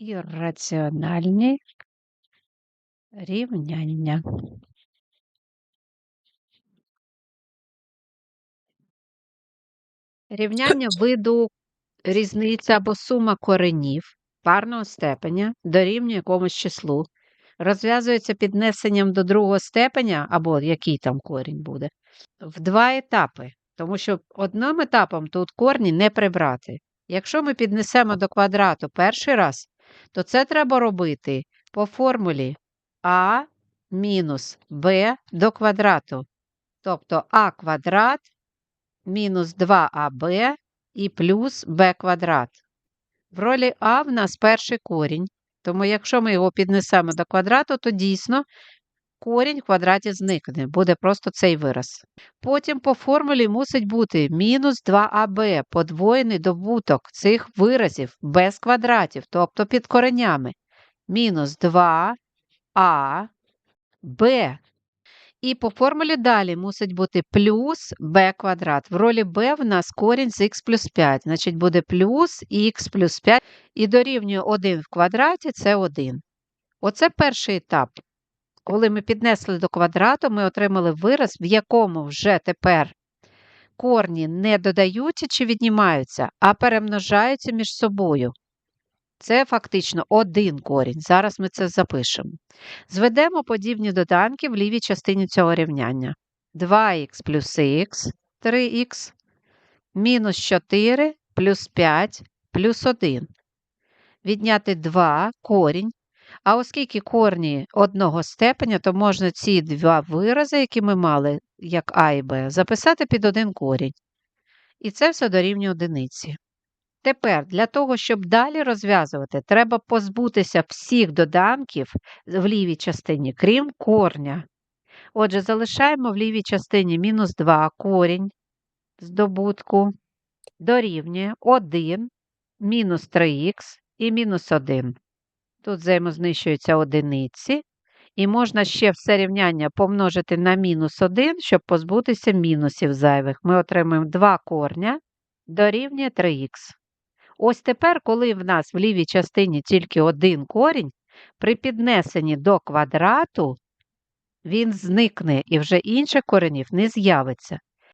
Ірраціональні рівняння. Рівняння виду різниця або сума коренів парного степеня дорівнює якомусь числу. Розв'язується піднесенням до другого степеня, або який там корінь буде, в два етапи. Тому що одним етапом тут корні не прибрати. Якщо ми піднесемо до квадрату перший раз, то це треба робити по формулі а мінус Б до квадрату. Тобто а квадрат мінус 2аб і плюс Б квадрат. В ролі а в нас перший корінь, тому якщо ми його піднесемо до квадрату, то дійсно корінь в квадраті зникне, буде просто цей вираз. Потім по формулі мусить бути мінус 2аб подвоєний добуток цих виразів без квадратів, тобто під коренями. Мінус 2а b. І по формулі далі мусить бути плюс b квадрат. В ролі b в нас корінь з х плюс 5, значить буде плюс х плюс 5 і дорівнює 1 в квадраті це 1. Оце перший етап. Коли ми піднесли до квадрату, ми отримали вираз, в якому вже тепер корні не додаються чи віднімаються, а перемножаються між собою. Це фактично один корінь. Зараз ми це запишемо. Зведемо подібні доданки в лівій частині цього рівняння. 2х плюс х 3х, мінус 4 плюс 5 плюс 1. Відняти 2 корінь. А оскільки корні одного степеня, то можна ці два вирази, які ми мали, як А і Б, записати під один корінь. І це все дорівнює одиниці. Тепер для того, щоб далі розв'язувати, треба позбутися всіх доданків в лівій частині, крім корня. Отже, залишаємо в лівій частині мінус 2 корінь здобутку дорівнює 1, мінус 3х і мінус 1. Тут взаємознищуються одиниці, і можна ще все рівняння помножити на мінус 1, щоб позбутися мінусів зайвих. Ми отримаємо 2 корня дорівнює 3х. Ось тепер, коли в нас в лівій частині тільки один корінь, при піднесенні до квадрату він зникне і вже інших коренів не з'явиться.